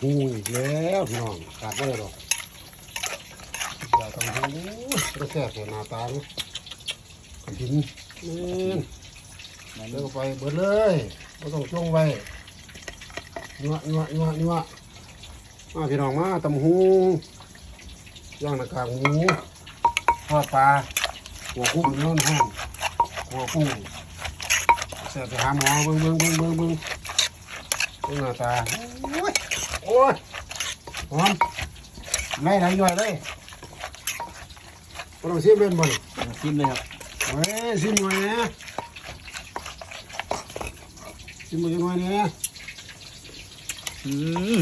หูอีกแล้วพี่น้องขาดไม่ได้หรอกอย่าต้องหูกระแทกใส่หน้าตาเนาะกระถินนี่เลิกไปเบิดเลยไม่ต้องจ้องไว้นัวนัวนัวนัวมาพี่น้องมาตำหูย่างหน้ากากหูทอดปลาหัวกุ้งน้อนห้องหัวกุ้งเสียไปหาหมอเบิ้งเบิ้งเบิ้งเบิ้งเบิ้ง หน้าตาโอ้ยโอ้ยหอมไม่ไหลย่อยเลยเราเสียเป็นบ่นชิมเลยครับเฮ้ยสิหน่อยนะสิหน่อยหน่อยนะอืม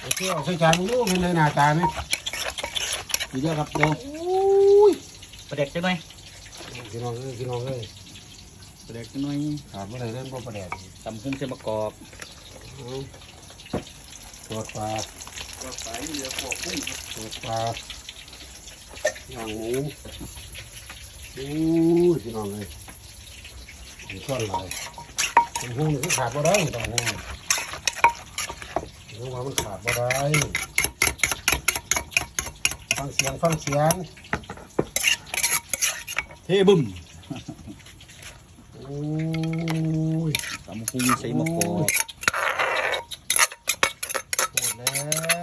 โอเคเอาใส่จานลูกเป็นเลยหน้าตาไหมดีเดียวครับเดี๋ยวอุ้ยประเด็กจังหน่อยพี่น้องเอ้ยพี่น้องเอ้ยประเด็กจังหน่อยขาดไม่ได้เล่นบ่ประแดดตำหุ้งเส้นมะกอ กเอาตรวปลาก็ใสเหลือขอบกุ้งตรวปลาย่างหมูอู้ยพี่น้องเอ้ยมีก้อนหลายตำหูนี่คือขาดบ่ได้ตำหูรู้ว่ามันขาดบ่ได้ฟังเสียงฟังเสียงเทบึ้มโอ้ยตำหุ้งใส่มะกอก แล้ว